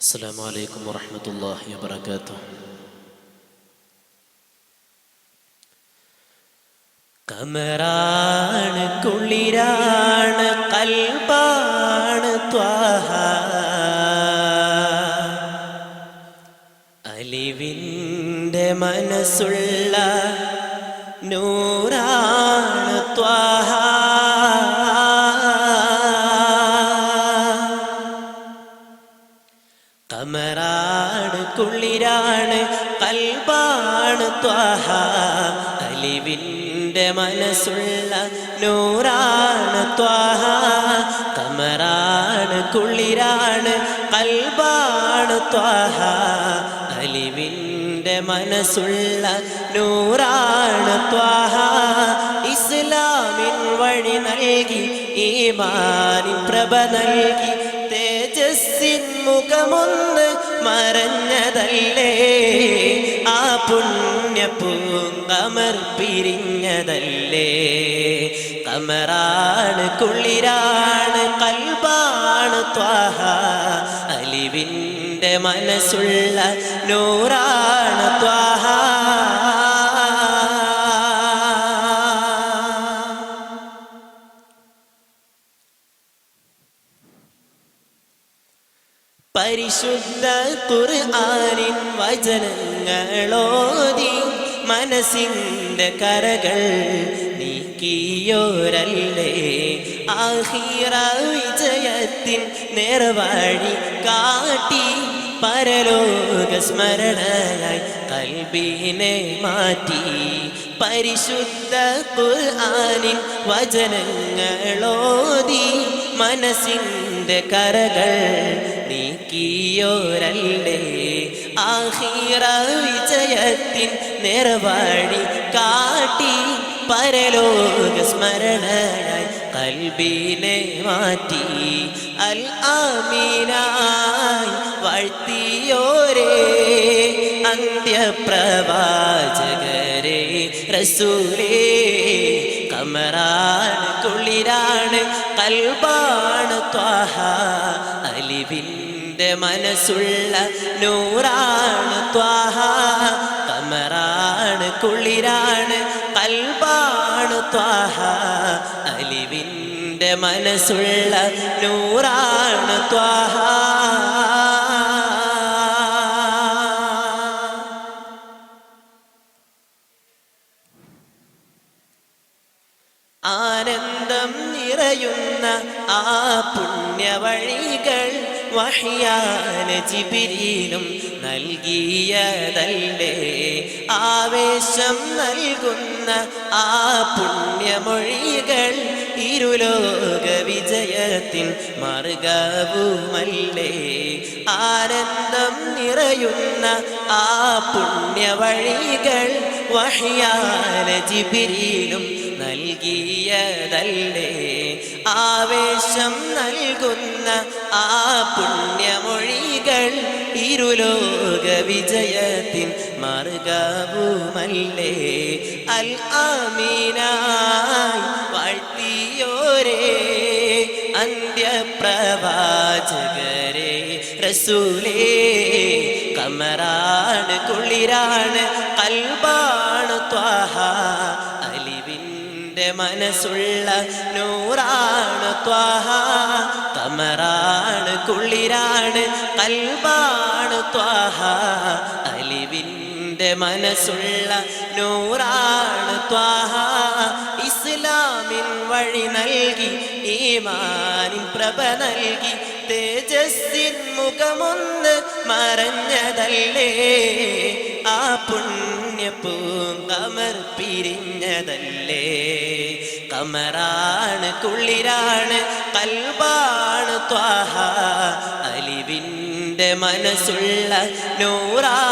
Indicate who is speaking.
Speaker 1: السلام عليكم ورحمة الله وبركاته കമറാണ് കുളിരാണ് കൽബാണ് ത്വാഹ അലിവിൻ്റെ മനസ്സുള്ള നൂറാണ് ത്വാഹ കമറാണ് കുളിരാണ് കൽബാണ് ത്വാഹ. അലിവിന്റെ മനസ്സുള്ള നൂറാണ് ത്വാഹ. കമറാണ് കുളിരാണ് കൽബാണ് ത്വാഹ. അലിവിന്റെ മനസ്സുള്ള നൂറാണ് ത്വാഹ. ഇസ്ലാമിൻ വഴി നൽകി ഈമാനിൻ പ്രഭ നൽകി തേജസ്സിൻ മുഖമൊന്ന് മറഞ്ഞതല്ലേ? ആ പുണ്യ പൂങ്കമർ പിരിഞ്ഞതല്ലേ? കമറാണ് കുളിരാണ് കൽബാണ് ത്വാഹ. അലിവിന്റെ മനസ്സുള്ള നൂറാണ് ത്വാഹ. പരിശുദ്ധ ഖുർആനിൻ വചനങ്ങളോതി മനസ്സിന്റെ കരകൾ നീക്കിയോരല്ലേ? ആഹിറ വിജയത്തിൻ നേർവഴി കാട്ടി പരലോക സ്മരണയായി കൽബിനെ മാറ്റി. പരിശുദ്ധ ഖുർആനിൻ വചനങ്ങളോതി മനസ്സിന്റെ കരകൾ നീക്കിയോരല്ലേ? ആഹിറ വിജയത്തിൻ നിറവാഴി കാട്ടി പരലോക സ്മരണയായി കൽബിനെ മാറ്റി. അൽ ആമീനായി വാഴ്ത്തിയോരേ അന്ത്യപ്രവാചകരെ റസൂലേ കമറാണ് കുളിരാണ് കൽബാണ് ത്വാഹ. അലിവിന്റെ മനസ്സുള്ള നൂറാണ് ത്വാഹ. കമറാണ് കുളിരാണ് കൽബാണ് ത്വാഹ. അലിവിന്റെ മനസ്സുള്ള നൂറാണ് ത്വാഹ. ആനന്ദം നിറയുന്ന ആ പുണ്യവഴികൾ വഹിയാന ജിബിരിയിലും നൽകിയതല്ലേ. ആവേശം നൽകുന്ന ആ പുണ്യമൊഴികൾ ഇരുലോക വിജയത്തിൻ മാർഗവുമല്ലേ ആനന്ദം നിറയുന്ന ആ പുണ്യവഴികൾ ജിബിരിയിലും നൽകിയതല്ലേ? ആവേശം നൽകുന്ന ആ പുണ്യമൊഴികൾ ഇരുലോക വിജയത്തിൻ മാർഗവുമല്ലേ അൽ ആമീനായി അന്ത്യപ്രവാചകരെ റസൂലേ കമറാണ് കുളിരാണ് കൽബാണ് ത്വാഹ അലിവിന്റെ മനസ്സുള്ള നൂറാണ് ത്വാഹ കമറാണ് കുളിരാണ് കൽബാണ് ത്വാഹ മനസ്സുള്ള നൂറാണ് ത്വാഹ. ഇസ്ലാമിൻ വഴി നൽകി ഈമാനിൻ പ്രഭ നൽകി. തേജസ്സിൻ മുഖമൊന്ന് മറഞ്ഞതല്ലേ? ആ പുണ്യ കമർ പിരിഞ്ഞതല്ലേ? കമറാണ് കുളിരാണ് കൽബാണ് ത്വാഹ. അലിവിന്റെ മനസ്സുള്ള ത്വാഹ